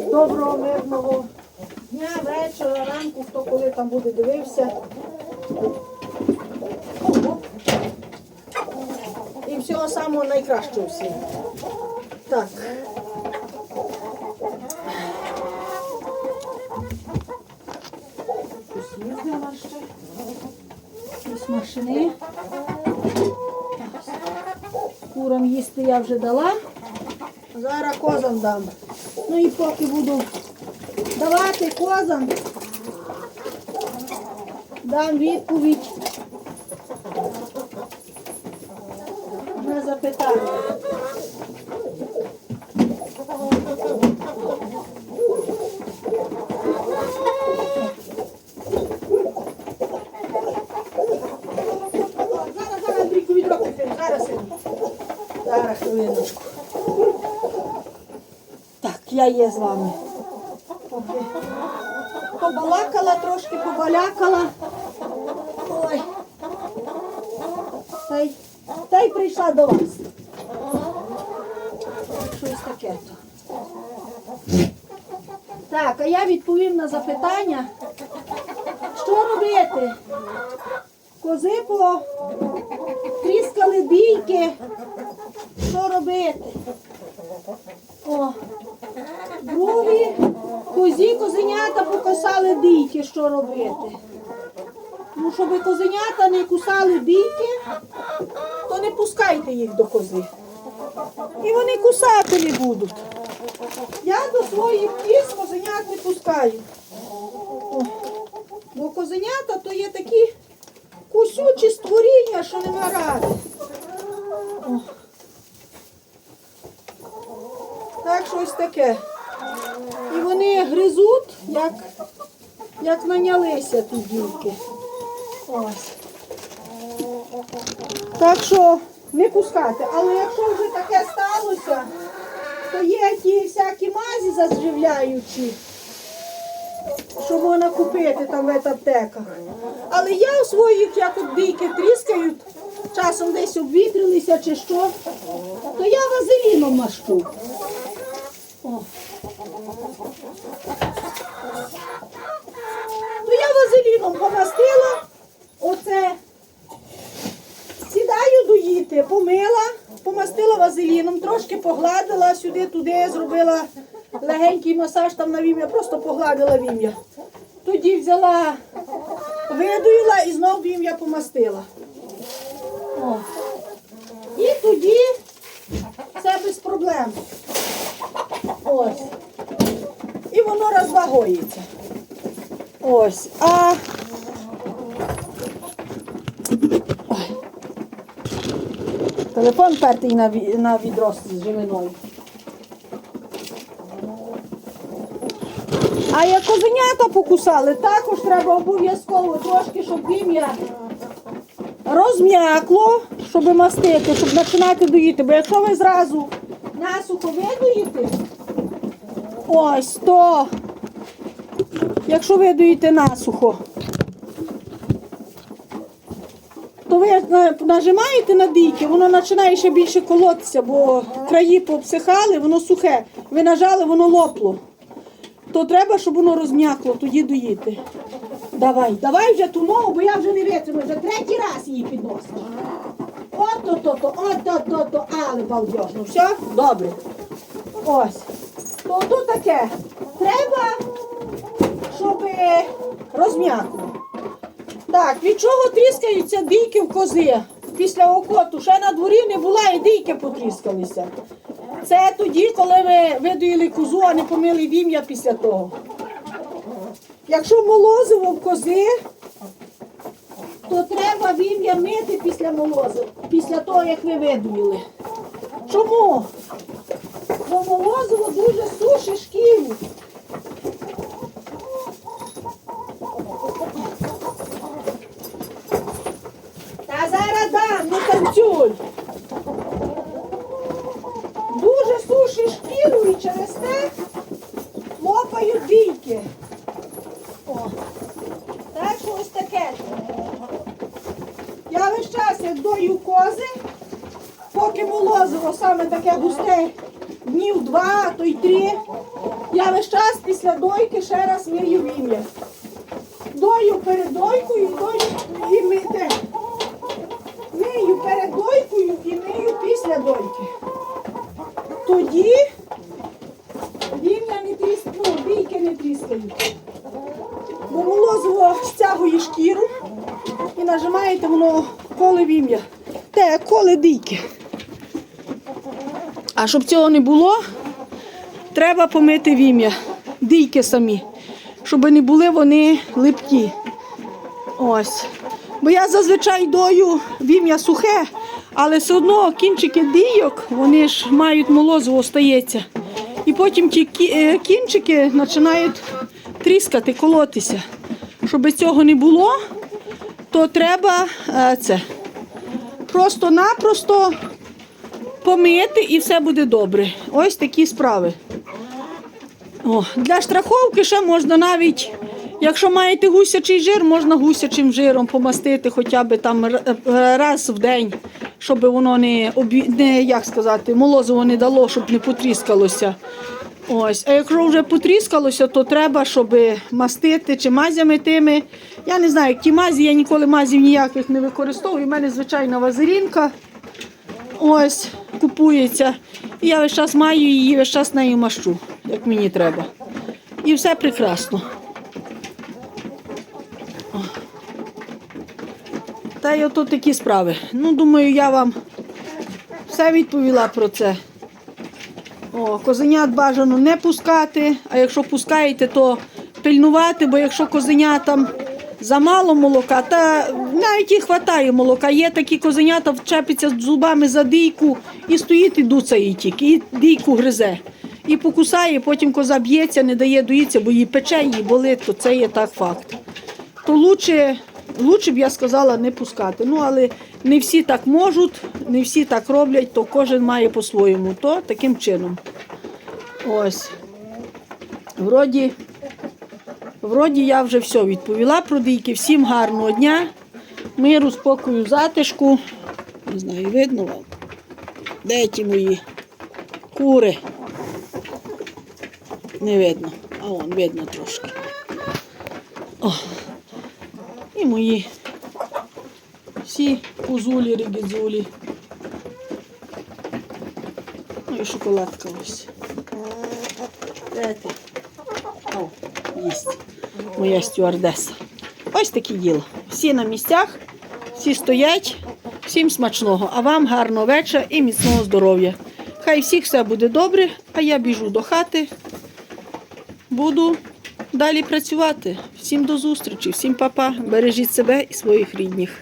Доброго мирного дня, вечора, ранку, хто коли там буде дивився. І всього самого найкращого всім. Так. Якісь машини. Курам їсти я вже дала. Зараз козам дам. Ну і поки буду давати козам, дам відповідь на запитання. Зараз, зараз, Андрійку, відро підтриму. Зараз, сину. Зараз, хвилиночку. Так, я є з вами. Побалакала, трошки побалякала. Ой. Та й, та й прийшла до вас. Щось таке. Так, а я відповім на запитання. Що робити? Кози тріскали бійки. Що робити? О, другі козі козенята покосали бійки, що робити. Ну, щоб козенята не кусали бійки, то не пускайте їх до кози. І вони кусати не будуть. Я до своїх кіз козенят не пускаю. Бо козенята то є такі кусючі створіння, що нема ради. О. Так, щось таке. І вони гризуть, як, як нанялися ті дівки. Ось. Так що не пускати. Але якщо вже таке сталося, то є ті всякі мазі заживляючі, що можна купити там в аптеках. Але я у своїх, як от бійки тріскають, часом десь обвітрилися чи що, то я вазеліном мащу. То я вазеліном помастила, оце сідаю доїти, помила, помастила вазеліном, трошки погладила сюди-туди, зробила легенький масаж там на вім'я, просто погладила вім'я. Тоді взяла, видуїла і знов вім'я помастила. О. І тоді все без проблем. Ось. І воно розвагується. Ось. А. Ой. Телефон пертий на, на відро з живиною. А як козенята покусали, також треба обов'язково трошки, щоб вім'я розм'якло, щоб мастити, щоб починати доїти. Бо якщо ви зразу насухо видуєте, ось то, якщо видуєте насухо, то ви нажимаєте на дійки, воно починає ще більше колотися, бо краї пообсихали, воно сухе. Ви нажали, воно лопло. То треба, щоб воно розм'якло, тоді доїти. Давай, давай вже ту ногу, бо я вже не витримаю, вже третій раз її підносиш. Ото то то, ото то то, але балдежно. Все? Добре. Ось. То тут таке. Треба, щоб розм'якло. Так, від чого тріскаються дійки в кози після окоту? Ще на дворі не була і дійки потріскалися. Це тоді, коли ви видоїли козу, а не помили вім'я після того. Якщо молозиво в кози, то треба вім'я мити після молозива, після того, як ви видоїли. Чому? Бо молозиво дуже сушить шкіру. Та зараз дам, не танцюй. Дуже сушить шкіру і через те лопають бійки. О. Так що ось таке. Я весь час, як дою кози, поки молозиво саме таке густе, днів два, то й три, я весь час після дойки ще раз мию вім'я. Дою перед дойкою, дою і мити. Мию перед дойкою і мию після дойки. Тоді вім'я не тріскає, ну, бійки не тріскають. Бо молозиво стягує шкіру і нажимаєте воно коле вім'я. Те, коле дійки. А щоб цього не було, треба помити вім'я. Дійки самі, щоб не були вони липкі. Ось. Бо я зазвичай дою вім'я сухе, але все одно кінчики дійок, вони ж мають молозиво остається. І потім ті е, кінчики починають тріскати, колотися. Щоб цього не було, то треба е, це просто-напросто помити і все буде добре. Ось такі справи. О, для страховки ще можна навіть, якщо маєте гусячий жир, можна гусячим жиром помастити хоча б там раз в день, щоб воно не, не як сказати, молозиво не дало, щоб не потріскалося. Ось, а якщо вже потріскалося, то треба, щоб мастити чи мазями тими. Я не знаю, ті мазі, я ніколи мазів ніяких не використовую. У мене звичайна вазерінка. Ось, купується. І я весь час маю її, весь час нею мащу, як мені треба. І все прекрасно. Та й ото такі справи. Ну, думаю, я вам все відповіла про це. О, козенят бажано не пускати, а якщо пускаєте, то пильнувати, бо якщо козенятам замало молока, та навіть і хватає молока. Є такі козенята, вчепиться з зубами за дійку і стоїть і дуцає тільки, і дійку гризе. І покусає, потім коза б'ється, не дає доїться, бо її пече, її болить, то це є так факт. То лучше, лучше б я сказала не пускати. Ну, але не всі так можуть, не всі так роблять, то кожен має по-своєму. То таким чином. Ось. Вроді, вроді я вже все відповіла про дійки. Всім гарного дня, миру, спокою, затишку. Не знаю, видно вам. Де ті мої кури? Не видно, а вон видно трошки. О. І мої всі кузулі, ригідзулі. Ну і шоколадка ось. Де? О, їсть. Моя стюардеса. Ось такі діло. Всі на місцях, всі стоять, всім смачного, а вам гарного вечора і міцного здоров'я. Хай всіх все буде добре, а я біжу до хати. Буду далі працювати. Всім до зустрічі, всім па-па. Бережіть себе і своїх рідних.